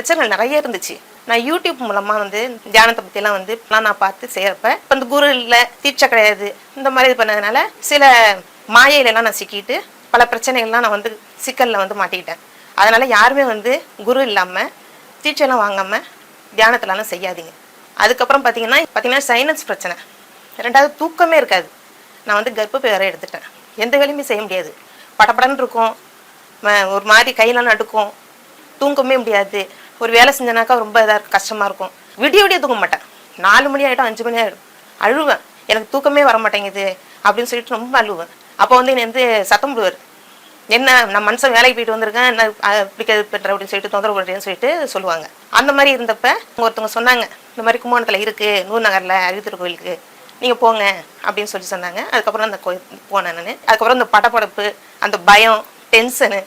பிரச்சனைகள் நிறைய இருந்துச்சு. நான் யூடியூப் மூலமா வந்து தியானத்தை பற்றிலாம் வந்து நான் நான் பார்த்து செய்யறப்ப இப்போ இந்த குரு இல்லை தீட்சை கிடையாது. இந்த மாதிரி இது பண்ணதுனால சில மாயையிலலாம் நான் சிக்கிட்டு பல பிரச்சனைகள்லாம் நான் வந்து சிக்கலில் வந்து மாட்டிக்கிட்டேன். அதனால யாருமே வந்து குரு இல்லாமல் தீட்சைலாம் வாங்காமல் தியானத்திலலாம் செய்யாதீங்க. அதுக்கப்புறம் பார்த்தீங்கன்னா பார்த்தீங்கன்னா சைனஸ் பிரச்சனை. ரெண்டாவது தூக்கமே இருக்காது. நான் வந்து கர்ப்பப்பை வேற எடுத்துட்டேன். எந்த வேலையுமே செய்ய முடியாது. படபடன்னு இருக்கும். ஒரு மாதிரி கையெல்லாம் நடுக்கும். தூங்கவே முடியாது. ஒரு வேலை செஞ்சனாக்கா ரொம்ப இதாக கஷ்டமாக இருக்கும். விடிய விடிய தூங்க மாட்டேன். நாலு மணி ஆகிடும் அஞ்சு மணி ஆகிடும் அழுவேன். எனக்கு தூக்கமே வர மாட்டேங்குது அப்படின்னு சொல்லிட்டு ரொம்ப அழுவேன். அப்போ வந்து என்னை வந்து சத்தம் விடுவார் என்ன நான் மனுஷன் வேலைக்கு போயிட்டு வந்திருக்கேன் என்ன பிடிக்காது பெற்ற அப்படின்னு சொல்லிட்டு தொந்தரவு பண்ணுறேன்னு சொல்லிட்டு சொல்லுவாங்க. அந்த மாதிரி இருந்தப்ப ஒருத்தவங்க சொன்னாங்க இந்த மாதிரி கும்பகோணத்தில் இருக்குது நூறு நகரில் அரித்திரு கோயிலுக்கு. நீங்கள் போங்க அப்படின்னு சொல்லி சொன்னாங்க. அதுக்கப்புறம் அந்த கோயில் போனேன் நான். அதுக்கப்புறம் இந்த படப்படப்பு அந்த பயம் டென்ஷனு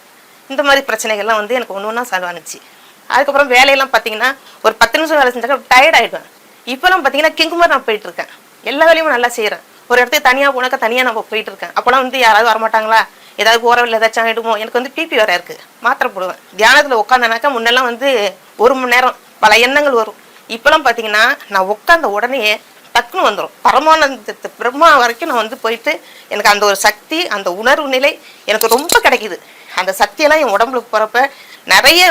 இந்த மாதிரி பிரச்சனைகள்லாம் வந்து எனக்கு ஒன்று ஒன்றா சால்வ் ஆனுச்சு. அதுக்கப்புறம் வேலையெல்லாம் பார்த்தீங்கன்னா ஒரு பத்து நிமிஷம் வேலை செஞ்சாக்க டயர்ட் ஆகிடுவேன் இப்போலாம் பார்த்தீங்கன்னா கிங்குமார் நான் போயிட்டு இருக்கேன் எல்லா வேலையும் நல்லா செய்கிறேன் ஒரு இடத்துக்கு தனியாக போனாக்கா தனியாக நான் போயிட்டு இருக்கேன் அப்போலாம் வந்து யாராவது வரமாட்டாங்களா? ஏதாவது போகிறவில்ல ஏதாச்சும் ஆகிடுமோ எனக்கு வந்து பிபி வேற இருக்குது மாத்திரை போடுவேன். தியானத்தில் உட்காந்தனாக்கா முன்னெல்லாம் வந்து ஒரு மணி நேரம் பல எண்ணங்கள் வரும். இப்போலாம் பார்த்தீங்கன்னா நான் உட்காந்த உடனே டக்குன்னு வந்துடும் பரமானந்தத்து பிரம்மா வரைக்கும் நான் வந்து போயிட்டு எனக்கு அந்த ஒரு சக்தி அந்த உணர்வு நிலை எனக்கு ரொம்ப கிடைக்குது. அந்த சக்தியெல்லாம் என் உடம்புக்கு போகிறப்ப நிறைய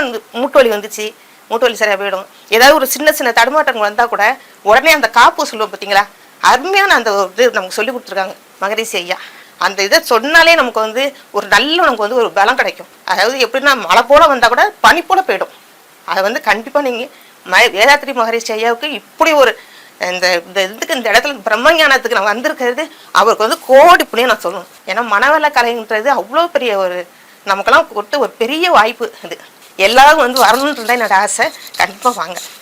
மூட்டு வலி வந்துச்சு. மூட்டு வலி சரியாக போயிடும். ஏதாவது ஒரு சின்ன சின்ன தடுமாற்றங்கள் வந்தால் கூட உடனே அந்த காப்பு சொல்லுவோம் பார்த்தீங்களா அருமையான அந்த ஒரு இது நமக்கு சொல்லி கொடுத்துருக்காங்க மகரிஷி ஐயா. அந்த இதை சொன்னாலே நமக்கு வந்து ஒரு நல்ல நமக்கு வந்து ஒரு பலம் கிடைக்கும். அதாவது எப்படின்னா மழை போல வந்தால் கூட பனி போல போயிடும். அதை வந்து கண்டிப்பாக நீங்கள் ம வேதாத்திரி மகரிஷி ஐயாவுக்கு இப்படி ஒரு இந்த இந்த இதுக்கு இந்த இடத்துல பிரம்மஞானத்துக்கு நான் வந்திருக்கிறது அவருக்கு வந்து கோடி புண்ணியம் நான் சொல்லணும். ஏன்னா மனவள கலைன்றது அவ்வளோ பெரிய ஒரு நமக்கெல்லாம் கொடுத்து ஒரு பெரிய வாய்ப்பு அது. எல்லாரும் வந்து வரணுன்றது என்னோட ஆசை. கண்டிப்பாக வாங்க.